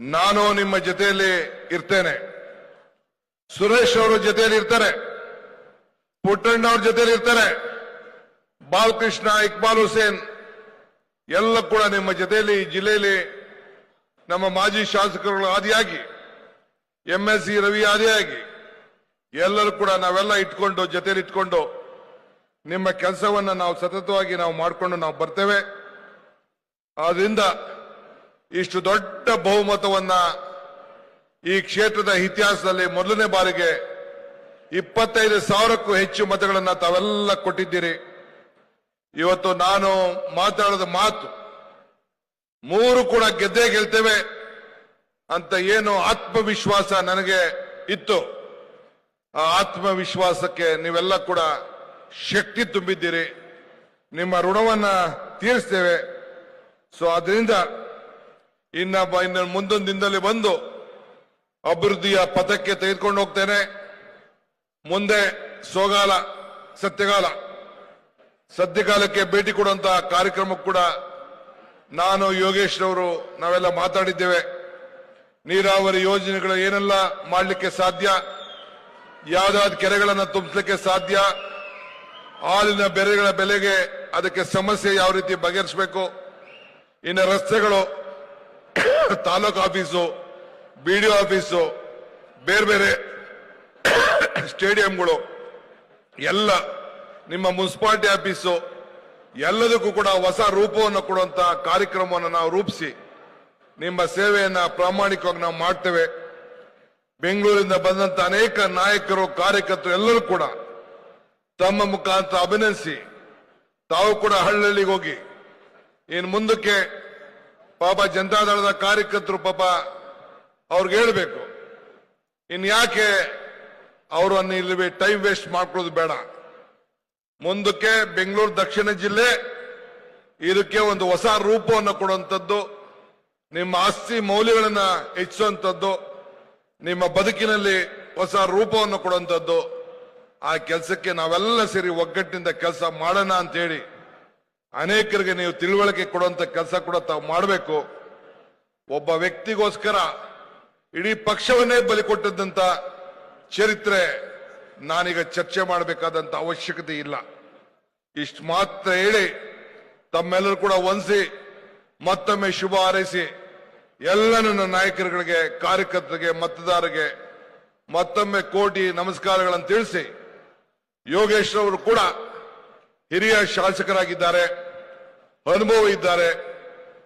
ನಾನು ನಿಮ್ಮ ಜೊತೆಯಲ್ಲಿ ಇರ್ತೇನೆ. ಸುರೇಶ್ ಅವರು ಜೊತೆಯಲ್ಲಿ ಇರ್ತಾರೆ. ಪುಟ್ಟಣ್ಣ ಅವ್ರ ಜೊತೆಯಲ್ಲಿ ಇರ್ತಾರೆ. ಬಾಲಕೃಷ್ಣ, ಇಕ್ಬಾಲ್ ಹುಸೇನ್ ಎಲ್ಲ ಕೂಡ ನಿಮ್ಮ ಜೊತೆಯಲ್ಲಿ ಜಿಲ್ಲೆಯಲ್ಲಿ ನಮ್ಮ ಮಾಜಿ ಶಾಸಕರುಗಳು ಆದಿಯಾಗಿ ಎಂ ಎಸ್ ಸಿ ರವಿ ಆದಿಯಾಗಿ ಎಲ್ಲರೂ ಕೂಡ ನಾವೆಲ್ಲ ಇಟ್ಕೊಂಡು, ಜೊತೆಯಲ್ಲಿ ಇಟ್ಕೊಂಡು ನಿಮ್ಮ ಕೆಲಸವನ್ನ ನಾವು ಸತತವಾಗಿ ನಾವು ಮಾಡಿಕೊಂಡು ನಾವು ಬರ್ತೇವೆ. ಆದ್ರಿಂದ ಇಷ್ಟು ದೊಡ್ಡ ಬಹುಮತವನ್ನ ಈ ಕ್ಷೇತ್ರದ ಇತಿಹಾಸದಲ್ಲಿ ಮೊದಲನೇ ಬಾರಿಗೆ ಇಪ್ಪತ್ತೈದು ಸಾವಿರಕ್ಕೂ ಹೆಚ್ಚು ಮತಗಳನ್ನ ತಾವೆಲ್ಲ ಕೊಟ್ಟಿದ್ದೀರಿ. ಇವತ್ತು ನಾನು ಮಾತಾಡದ ಮಾತು, ಮೂರು ಕೂಡ ಗೆದ್ದೇ ಗೆಲ್ತೇವೆ ಅಂತ ಏನು ಆತ್ಮವಿಶ್ವಾಸ ನನಗೆ ಇತ್ತು. ಆ ಆತ್ಮವಿಶ್ವಾಸಕ್ಕೆ ನೀವೆಲ್ಲ ಕೂಡ ಶಕ್ತಿ ತುಂಬಿದ್ದೀರಿ. ನಿಮ್ಮ ಋಣವನ್ನ ತೀರಿಸ್ತೇವೆ. ಸೊ ಅದರಿಂದ ಇನ್ನ ಇನ್ನ ಮುಂದೊಂದು ದಿನದಲ್ಲಿ ಬಂದು ಅಭಿವೃದ್ಧಿಯ ಪಥಕ್ಕೆ ತೆಗೆದುಕೊಂಡು ಹೋಗ್ತೇನೆ. ಮುಂದೆ ಸೋಗಾಲ, ಸತ್ಯಗಾಲ. ಸದ್ಯಕಾಲಕ್ಕೆ ಭೇಟಿ ಕೊಡುವಂತ ಕಾರ್ಯಕ್ರಮ ಕೂಡ ನಾನು ಯೋಗೇಶ್ ರವರು ನಾವೆಲ್ಲ ಮಾತಾಡಿದ್ದೇವೆ. ನೀರಾವರಿ ಯೋಜನೆಗಳು ಏನೆಲ್ಲ ಮಾಡಲಿಕ್ಕೆ ಸಾಧ್ಯ? ಯಾವ್ದಾದ್ ಕೆರೆಗಳನ್ನು ತುಂಬಿಸಲಿಕ್ಕೆ ಸಾಧ್ಯ? ಹಾಲಿನ ಬೆರೆಗಳ ಬೆಲೆಗೆ ಅದಕ್ಕೆ ಸಮಸ್ಯೆ ಯಾವ ರೀತಿ ಬಗೆಹರಿಸಬೇಕು? ಇನ್ನು ರಸ್ತೆಗಳು taluk office B D office, ಬೇರೆ ಬೇರೆ ಸ್ಟೇಡಿಯಂಗಳು, ಎಲ್ಲ ನಿಮ್ಮ ಮುನ್ಸಿಪಾಲಿಟಿ ಆಫೀಸು, ಎಲ್ಲದಕ್ಕೂ ಕೂಡ ಹೊಸ ರೂಪವನ್ನು ಕೊಡುವಂತ ಕಾರ್ಯಕ್ರಮವನ್ನು ನಾವು ರೂಪಿಸಿ, ನಿಮ್ಮ ಸೇವೆಯನ್ನು ಪ್ರಾಮಾಣಿಕವಾಗಿ ನಾವು ಮಾಡ್ತೇವೆ. ಬೆಂಗಳೂರಿಂದ ಬಂದಂತ ಅನೇಕ ನಾಯಕರು, ಕಾರ್ಯಕರ್ತರು ಎಲ್ಲರೂ ಕೂಡ ತಮ್ಮ ಮುಖಾಂತರ ಅಭಿನಂದಿಸಿ, ತಾವು ಕೂಡ ಹಳ್ಳಿಗೆ ಹೋಗಿ, ಇನ್ನು ಮುಂದಕ್ಕೆ ಪಾಪ ಜನತಾದಳದ ಕಾರ್ಯಕರ್ತರು ಪಾಪ ಅವ್ರಿಗೆ ಹೇಳಬೇಕು. ಇನ್ ಯಾಕೆ ಅವರನ್ನು ಇಲ್ಲಿ ಟೈಮ್ ವೇಸ್ಟ್ ಮಾಡ್ಕೊಳ್ಳೋದು ಬೇಡ. ಮುಂದಕ್ಕೆ ಬೆಂಗಳೂರು ದಕ್ಷಿಣ ಜಿಲ್ಲೆ, ಇದಕ್ಕೆ ಒಂದು ಹೊಸ ರೂಪವನ್ನು ಕೊಡುವಂಥದ್ದು, ನಿಮ್ಮ ಆಸ್ತಿ ಮೌಲ್ಯಗಳನ್ನು ಹೆಚ್ಚಿಸುವಂಥದ್ದು, ನಿಮ್ಮ ಬದುಕಿನಲ್ಲಿ ಹೊಸ ರೂಪವನ್ನು ಕೊಡುವಂಥದ್ದು, ಆ ಕೆಲಸಕ್ಕೆ ನಾವೆಲ್ಲ ಸೇರಿ ಒಗ್ಗಟ್ಟಿನಿಂದ ಕೆಲಸ ಮಾಡೋಣ ಅಂತ ಹೇಳಿ ಅನೇಕರಿಗೆ ನೀವು ತಿಳುವಳಿಕೆ ಕೊಡುವಂತ ಕೆಲಸ ಕೂಡ ತಾವು ಮಾಡಬೇಕು. ಒಬ್ಬ ವ್ಯಕ್ತಿಗೋಸ್ಕರ ಇಡೀ ಪಕ್ಷವನ್ನೇ ಬಲಿ ಕೊಟ್ಟದ್ದಂತ ಚರಿತ್ರೆ ನಾನೀಗ ಚರ್ಚೆ ಮಾಡಬೇಕಾದಂತ ಅವಶ್ಯಕತೆ ಇಲ್ಲ. ಇಷ್ಟು ಮಾತ್ರ ಹೇಳಿ ತಮ್ಮೆಲ್ಲರೂ ಕೂಡ ಒಂದಿಸಿ ಮತ್ತೊಮ್ಮೆ ಶುಭ ಹಾರೈಸಿ ಎಲ್ಲ ನನ್ನ ನಾಯಕರುಗಳಿಗೆ, ಕಾರ್ಯಕರ್ತರಿಗೆ, ಮತದಾರರಿಗೆ ಮತ್ತೊಮ್ಮೆ ಕೋಟಿ ನಮಸ್ಕಾರಗಳನ್ನು ತಿಳಿಸಿ ಯೋಗೇಶ್ ಅವರು ಕೂಡ ಹಿರಿಯ ಶಾಸಕರಾಗಿದ್ದಾರೆ. ಅನುಭವ ಇದ್ದಾರೆ.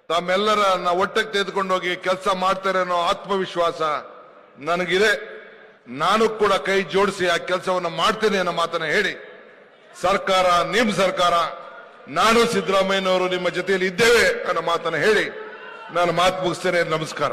ತಮ್ಮೆಲ್ಲರನ್ನ ಒಟ್ಟಕ್ಕೆ ತೆಗೆದುಕೊಂಡೋಗಿ ಕೆಲಸ ಮಾಡ್ತಾರೆ ಅನ್ನೋ ಆತ್ಮವಿಶ್ವಾಸ ನನಗಿದೆ. ನಾನು ಕೂಡ ಕೈ ಜೋಡಿಸಿ ಆ ಕೆಲಸವನ್ನು ಮಾಡ್ತೇನೆ ಅನ್ನೋ ಮಾತನ್ನ ಹೇಳಿ. ಸರ್ಕಾರ, ನಿಮ್ ಸರ್ಕಾರ, ನಾನು ಸಿದ್ದರಾಮಯ್ಯನವರು ನಿಮ್ಮ ಜೊತೆಯಲ್ಲಿ ಇದ್ದೇವೆ ಅನ್ನೋ ಮಾತನ್ನ ಹೇಳಿ. ನಾನು ಮಾತು ಮುಗಿಸ್ತೇನೆ. ನಮಸ್ಕಾರ.